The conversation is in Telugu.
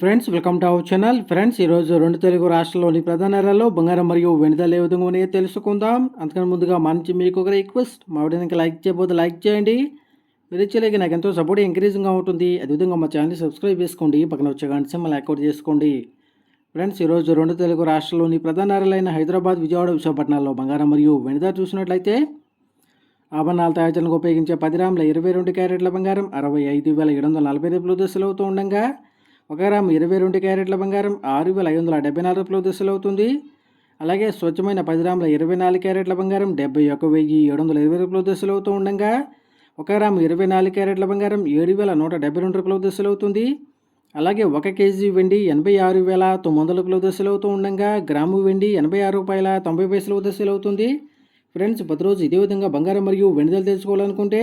Friends welcome to our channel. Friends ఈరోజు రెండు తెలుగు రాష్ట్రాల్లోని ప్రధాన నగరాల్లో బంగారం మరియు వెనుదల ఏ విధంగా ఉన్నాయో తెలుసుకుందాం. అందుకని ముందుగా మా నుంచి మీకు ఒక రిక్వెస్ట్. మా వీడియోకి లైక్ చేయబోతే లైక్ చేయండి. మీరు ఇచ్చేలాగే నాకు ఎంతో సపోర్ట్ ఎంకరేజింగ్గా ఉంటుంది. అదేవిధంగా మా ఛానల్ని సబ్స్క్రైబ్ చేసుకోండి. పక్కన వచ్చే గంట మళ్ళీ అకౌంట్ చేసుకోండి. ఫ్రెండ్స్ ఈరోజు రెండు తెలుగు రాష్ట్రాల్లోని ప్రధాన నెలలైన హైదరాబాద్ విజయవాడ విశాఖపట్నాల్లో బంగారం మరియు వెనుద చూసినట్లయితే ఆభరణాల తయారు ఉపయోగించే పది గ్రాముల ఇరవై రెండు క్యారెట్ల బంగారం అరవై ఐదు వేల ఏడు వందల నలభై రూపాయలు దశలవుతూ ఉండగా ఒక గ్రాము ఇరవై రెండు క్యారెట్ల బంగారం ఆరు వేల ఐదు వందల డెబ్బై నాలుగు రూపాయలు దశలు అవుతుంది అలాగే స్వచ్ఛమైన పది గ్రాముల ఇరవై నాలుగు క్యారెట్ల బంగారం డెబ్బై ఒక వెయ్యి ఏడు వందల ఇరవై రూపాయలు దశలు అవుతూ ఉండగా ఒక గ్రాము ఇరవై నాలుగు క్యారెట్ల బంగారం ఏడు వేల నూట డెబ్బై రెండు రూపాయలు దశలు అవుతుంది అలాగే ఒక కేజీ వెండి ఎనభై ఆరు వేల తొమ్మిది వందల కిలో దశలు అవుతూ ఉండగా గ్రాము వెండి ఎనభై ఆరు రూపాయల తొంభై పైసలు దశలు అవుతుంది ఫ్రెండ్స్ ప్రతిరోజు ఇదే విధంగా బంగారం మరియు వెండిదలు తెలుసుకోవాలనుకుంటే